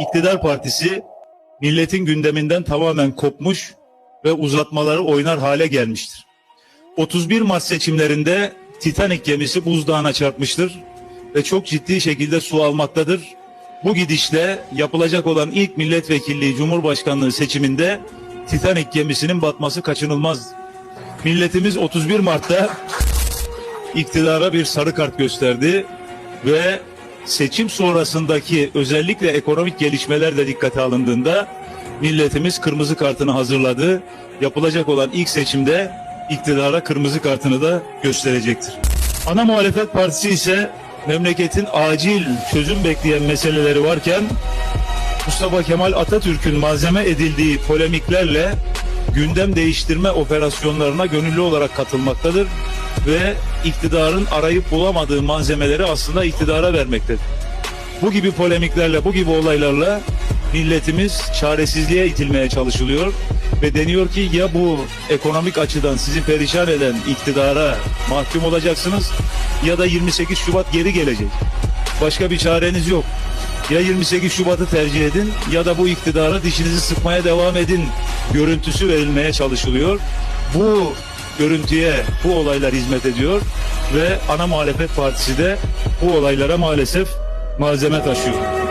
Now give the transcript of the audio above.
iktidar partisi milletin gündeminden tamamen kopmuş ve uzatmaları oynar hale gelmiştir. 31 Mart seçimlerinde Titanic gemisi buzdağına çarpmıştır ve çok ciddi şekilde su almaktadır. Bu gidişle yapılacak olan ilk milletvekilliği Cumhurbaşkanlığı seçiminde Titanic gemisinin batması kaçınılmaz. Milletimiz 31 Mart'ta iktidara bir sarı kart gösterdi ve seçim sonrasındaki özellikle ekonomik gelişmeler de dikkate alındığında milletimiz kırmızı kartını hazırladı. Yapılacak olan ilk seçimde iktidara kırmızı kartını da gösterecektir. Ana muhalefet partisi ise memleketin acil çözüm bekleyen meseleleri varken Mustafa Kemal Atatürk'ün malzeme edildiği polemiklerle gündem değiştirme operasyonlarına gönüllü olarak katılmaktadır ve iktidarın arayıp bulamadığı malzemeleri aslında iktidara vermektedir. Bu gibi polemiklerle, bu gibi olaylarla milletimiz çaresizliğe itilmeye çalışılıyor ve deniyor ki ya bu ekonomik açıdan sizi perişan eden iktidara mahkum olacaksınız ya da 28 Şubat geri gelecek. Başka bir çareniz yok. Ya 28 Şubat'ı tercih edin ya da bu iktidara dişinizi sıkmaya devam edin görüntüsü verilmeye çalışılıyor. Bu görüntüye bu olaylar hizmet ediyor ve ana muhalefet partisi de bu olaylara maalesef malzeme taşıyor.